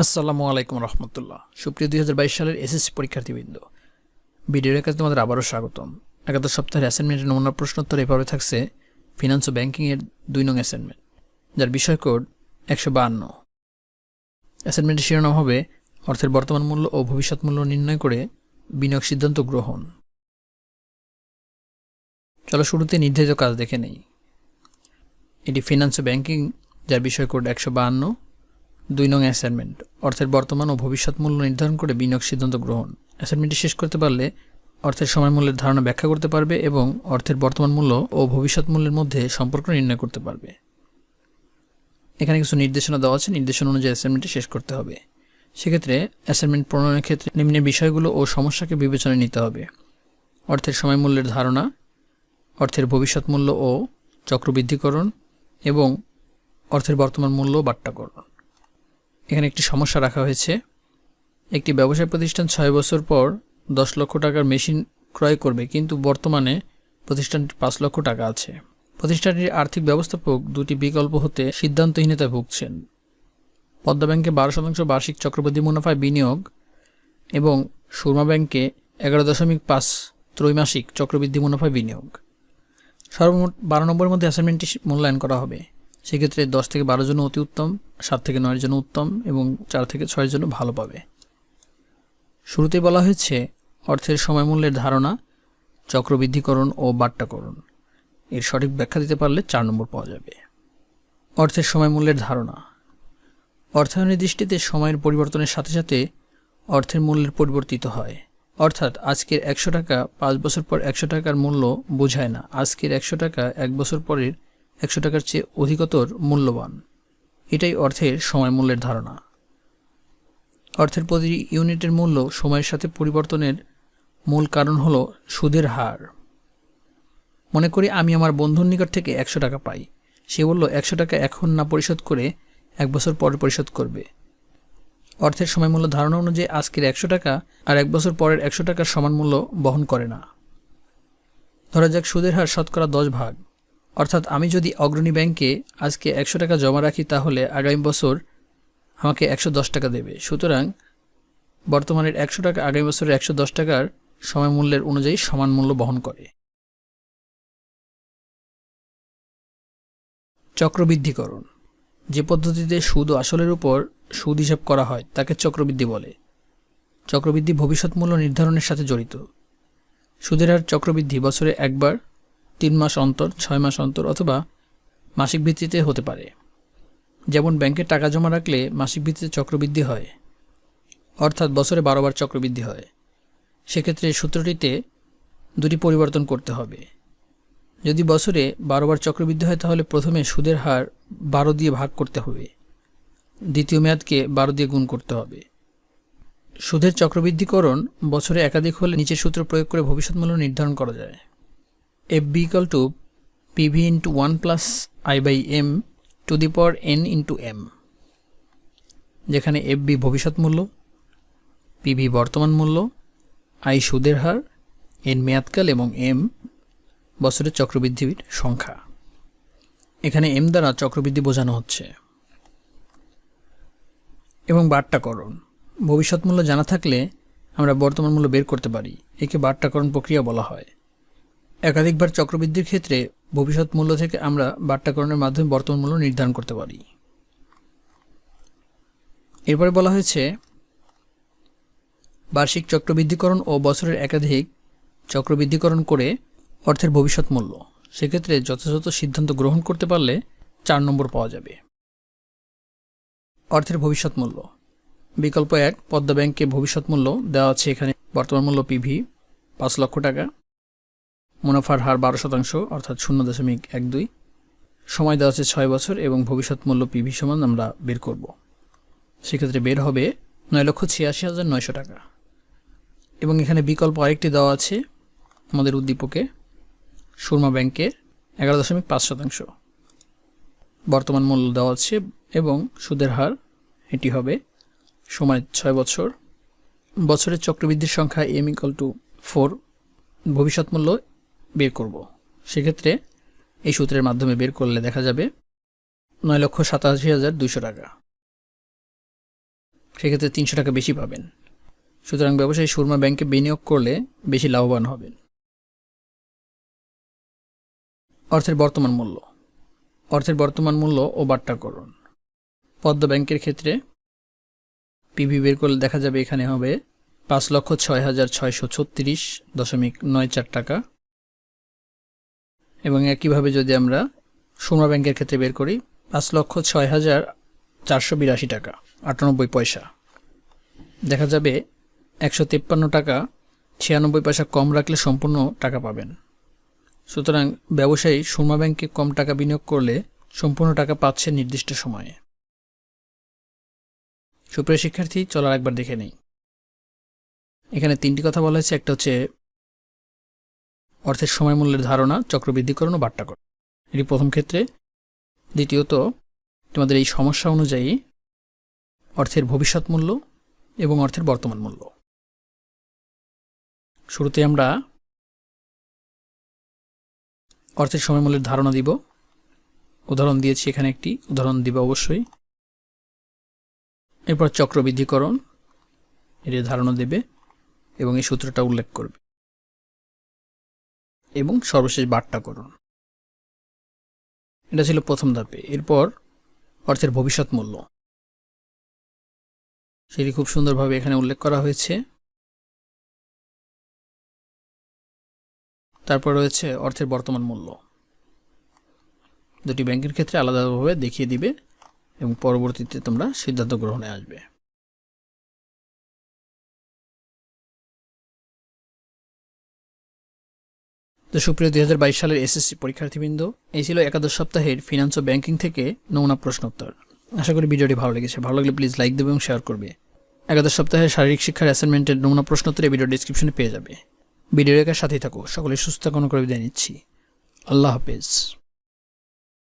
আসসালামু আলাইকুম রহমতুল্লাহ। সুপ্রিয় দুই হাজার বাইশ সালের এসএসসি পরীক্ষার্থীবৃন্দ, ভিডিওর কাছে তোমাদের আবারও স্বাগতম। একাদশ সপ্তাহের অ্যাসাইনমেন্টের নমুনা প্রশ্নোত্তর এভাবে থাকছে ফিনান্স ও ব্যাংকিংয়ের দুই নং অ্যাসাইনমেন্ট যার বিষয় কোড একশো বাহান্ন। অ্যাসাইনমেন্টের শিরোনাম হবে, অর্থের বর্তমান মূল্য ও ভবিষ্যৎ মূল্য নির্ণয় করে বিনিয়োগ সিদ্ধান্ত গ্রহণ। চলো শুরুতে নির্ধারিত কাজ দেখে নেই। এটি ফিনান্স ও ব্যাংকিং যার বিষয় কোড একশো বাহান্ন। দুই নং অ্যাসাইনমেন্ট, অর্থের বর্তমান ও ভবিষ্যৎ মূল্য নির্ধারণ করে বিনিয়োগ সিদ্ধান্ত গ্রহণ। অ্যাসাইনমেন্টটি শেষ করতে পারলে অর্থের সময় মূল্যের ধারণা ব্যাখ্যা করতে পারবে এবং অর্থের বর্তমান মূল্য ও ভবিষ্যৎ মূল্যের মধ্যে সম্পর্ক নির্ণয় করতে পারবে। এখানে কিছু নির্দেশনা দেওয়া আছে, নির্দেশনা অনুযায়ী অ্যাসাইনমেন্টটি শেষ করতে হবে। সেক্ষেত্রে অ্যাসাইনমেন্ট প্রণয়নের ক্ষেত্রে নিম্নের বিষয়গুলো ও সমস্যাকে বিবেচনায় নিতে হবে। অর্থের সময় মূল্যের ধারণা, অর্থের ভবিষ্যৎ মূল্য ও চক্রবৃদ্ধিকরণ এবং অর্থের বর্তমান মূল্য বাট্টাকরণ। এখানে একটি সমস্যা রাখা হয়েছে। একটি ব্যবসায় প্রতিষ্ঠান ছয় বছর পর দশ লক্ষ টাকার মেশিন ক্রয় করবে, কিন্তু বর্তমানে প্রতিষ্ঠানটির পাঁচ লক্ষ টাকা আছে। প্রতিষ্ঠানটির আর্থিক ব্যবস্থাপক দুটি বিকল্প হতে সিদ্ধান্তহীনতায় ভুগছেন। পদ্মা ব্যাংকে বারো শতাংশ বার্ষিক চক্রবৃদ্ধি মুনাফায় বিনিয়োগ এবং সুরমা ব্যাংকে এগারো দশমিক পাঁচ ত্রৈমাসিক চক্রবৃদ্ধি মুনাফায় বিনিয়োগ। সর্বমোট বারো নম্বরের মধ্যে অ্যাসাইনমেন্টটি মূল্যায়ন করা হবে। সেক্ষেত্রে দশ থেকে বারো জন অতি উত্তম, সাত থেকে নয়ের জন্য উত্তম এবং চার থেকে ছয়ের জন্য ভালো পাবে। শুরুতে বলা হয়েছে, অর্থের সময় মূল্যের ধারণা, চক্রবৃদ্ধিকরণ ও বাট্টাকরণ। এর সঠিক ব্যাখ্যা দিতে পারলে চার নম্বর পাওয়া যাবে। অর্থের সময় মূল্যের ধারণা। অর্থায়নের দৃষ্টিতে সময়ের পরিবর্তনের সাথে সাথে অর্থের মূল্যের পরিবর্তিত হয়। অর্থাৎ আজকের একশো টাকা পাঁচ বছর পর একশো টাকার মূল্য বোঝায় না। আজকের একশো টাকা এক বছর পরের একশো টাকার চেয়ে অধিকতর মূল্যবান। এটাই অর্থের সময় মূল্যের ধারণা। অর্থের প্রতি ইউনিটের মূল্য সময়ের সাথে পরিবর্তনের মূল কারণ হলো সুদের হার। মনে করি আমি আমার বন্ধুর নিকট থেকে একশো টাকা পাই। সে বলল, একশো টাকা এখন না পরিশোধ করে এক বছর পরে পরিশোধ করবে। অর্থের সময় মূল্য ধারণা অনুযায়ী আজকের একশো টাকা আর এক বছর পরের একশো টাকার সমান মূল্য বহন করে না। ধরা যাক সুদের হার শতকরা দশ ভাগ। অর্থাৎ আমি যদি অগ্রণী ব্যাংকে আজকে একশো টাকা জমা রাখি, তাহলে আগামী বছর আমাকে একশো দশ টাকা দেবে। সুতরাং বর্তমানের একশো টাকা আগামী বছরের একশো দশ টাকার সময় মূল্যের অনুযায়ী সমান মূল্য বহন করে। চক্রবৃদ্ধিকরণ। যে পদ্ধতিতে সুদ ও আসলের উপর সুদ হিসাব করা হয়, তাকে চক্রবৃদ্ধি বলে। চক্রবৃদ্ধি ভবিষ্যৎ মূল্য নির্ধারণের সাথে জড়িত। সুদের হার চক্রবৃদ্ধি বছরে একবার তিন মাস অন্তর, ছয় মাস অন্তর অথবা মাসিক ভিত্তিতে হতে পারে। যেমন ব্যাংকে টাকা জমা রাখলে মাসিক ভিত্তিতে চক্রবৃদ্ধি হয়, অর্থাৎ বছরে বারোবার চক্রবৃদ্ধি হয়। সেক্ষেত্রে সূত্রটিতে দুটি পরিবর্তন করতে হবে। যদি বছরে বারোবার চক্রবৃদ্ধি হয়, তাহলে প্রথমে সুদের হার বারো দিয়ে ভাগ করতে হবে। দ্বিতীয় মেয়াদকে বারো দিয়ে গুণ করতে হবে। সুদের চক্রবৃদ্ধিকরণ বছরে একাধিক হলে নিচের সূত্র প্রয়োগ করে ভবিষ্যৎ মূল্য নির্ধারণ করা যায়। F B equal to PV into one plus I by M to the power N into M যেখানে এফ বি ভবিষ্যৎ মূল্য পিভি বর্তমান মূল্য আই সুদের হার এন মেয়াদকাল এবং এম বছরের চক্রবৃদ্ধির সংখ্যা। এখানে এম দ্বারা চক্রবৃদ্ধি বোঝানো হচ্ছে। এবং বাট্টাকরণ ভবিষ্যৎ মূল্য জানা থাকলে আমরা বর্তমান মূল্য বের করতে পারি। একে বাট্টাকরণ প্রক্রিয়া বলা হয়। একাধিকবার চক্রবৃদ্ধির ক্ষেত্রে ভবিষ্যৎ মূল্য থেকে আমরা বাট্টাকরণের মাধ্যমে বর্তমান মূল্য নির্ধারণ করতে পারি। এরপরে বলা হয়েছে, বার্ষিক চক্রবৃদ্ধিকরণ ও বছরের একাধিক চক্রবৃদ্ধিকরণ করে অর্থের ভবিষ্যৎ মূল্য। সেক্ষেত্রে যথাযথ সিদ্ধান্ত গ্রহণ করতে পারলে চার নম্বর পাওয়া যাবে। অর্থের ভবিষ্যৎ মূল্য। বিকল্প এক, পদ্মা ব্যাংকে ভবিষ্যৎ মূল্য দেওয়া আছে এখানে। বর্তমান মূল্য পিভি পাঁচ লক্ষ টাকা। মুনাফার হার বারো শতাংশ, অর্থাৎ শূন্য দশমিক এক দুই। সময় দেওয়া আছে ছয় বছর এবং ভবিষ্যৎ মূল্য পিভি সমান আমরা বের করব। সেক্ষেত্রে বের হবে নয় লক্ষ ছিয়াশি হাজার নয়শো টাকা। এবং এখানে বিকল্প আরেকটি দেওয়া আছে আমাদের উদ্দীপকে, সুরমা ব্যাংকে এগারো দশমিক পাঁচ শতাংশ। বর্তমান মূল্য দেওয়া আছে এবং সুদের হার, এটি হবে সময় ছয় বছর। বছরের চক্রবৃদ্ধির সংখ্যা এম ইকাল টু ফোর ভবিষ্যৎ মূল্য বের করব। সেক্ষেত্রে এই সূত্রের মাধ্যমে বের করলে দেখা যাবে নয় লক্ষ সাতাশি হাজার দুশো টাকা। সেক্ষেত্রে তিনশো টাকা বেশি পাবেন। সুতরাং ব্যবসায়ী সুরমা ব্যাংকে বিনিয়োগ করলে বেশি লাভবান হবেন। অর্থের বর্তমান মূল্য। অর্থের বর্তমান মূল্য ও বাট্টাকরণ। পদ্ম ব্যাংকের ক্ষেত্রে পিভি বের করলে দেখা যাবে এখানে হবে পাঁচ লক্ষ ছয় হাজার ছয়শো ছত্রিশ দশমিক নয় চার টাকা। এবং একইভাবে যদি আমরা সোনা ব্যাংকের ক্ষেত্রে বের করি, পাঁচ লক্ষ ছয় হাজার চারশো বিরাশি টাকা, আটানব্বই পয়সা। দেখা যাবে একশো তিপ্পান্ন টাকা, ছিয়ানব্বই পয়সা কম রাখলে সম্পূর্ণ টাকা পাবেন। সুতরাং ব্যবসায়ী সুরমা ব্যাংকে কম টাকা বিনিয়োগ করলে সম্পূর্ণ টাকা পাচ্ছে নির্দিষ্ট সময়ে। সুপ্রিয় শিক্ষার্থী, চলার একবার দেখে নেই। এখানে তিনটি কথা বলা হয়েছে, একটা হচ্ছে অর্থের সময় মূল্যের ধারণা, চক্রবৃদ্ধিকরণ ও বাট্টাকরণ। এটি প্রথম ক্ষেত্রে। দ্বিতীয়ত, তোমাদের এই সমস্যা অনুযায়ী অর্থের ভবিষ্যৎ মূল্য এবং অর্থের বর্তমান মূল্য। শুরুতে আমরা অর্থের সময় মূল্যের ধারণা দিব। উদাহরণ দিয়েছি এখানে একটি। উদাহরণ দিব অবশ্যই। এরপর চক্রবৃদ্ধিকরণ, এর ধারণা দেবে এবং এই সূত্রটা উল্লেখ করবে। এবং সর্বশেষ বার্তা বাট্টাকরণ এটা ছিল প্রথম ধাপে। এরপর অর্থের ভবিষ্যৎ মূল্য। সেটি খুব সুন্দরভাবে এখানে উল্লেখ করা হয়েছে। তারপর রয়েছে অর্থের বর্তমান মূল্য। দুটি ব্যাংকের ক্ষেত্রে আলাদাভাবে দেখিয়ে দিবে এবং পরবর্তীতে তোমরা সিদ্ধান্ত গ্রহণে আসবে। তো সুপ্রিয় দুই হাজার বাইশ সালের এসএসসি পরীক্ষার্থীবৃন্দ, এই ছিল একাদশ সপ্তাহের ফিনান্স ও ব্যাংকিং থেকে নমুনা প্রশ্নোত্তর। আশা করি ভিডিওটি ভালো লেগেছে। ভালো লাগলে প্লিজ লাইক দেবে এবং শেয়ার করবে। একাদশ সপ্তাহের শারীরিক শিক্ষার অ্যাসাইনমেন্টের নমুনা প্রশ্নোত্তর এই ভিডিও ডিসক্রিপশনে পেয়ে যাবে। ভিডিও রেখার সাথেই থাকো। সকলে সুস্থ কোনো করে বিদায় নিচ্ছি। আল্লাহ হাফেজ।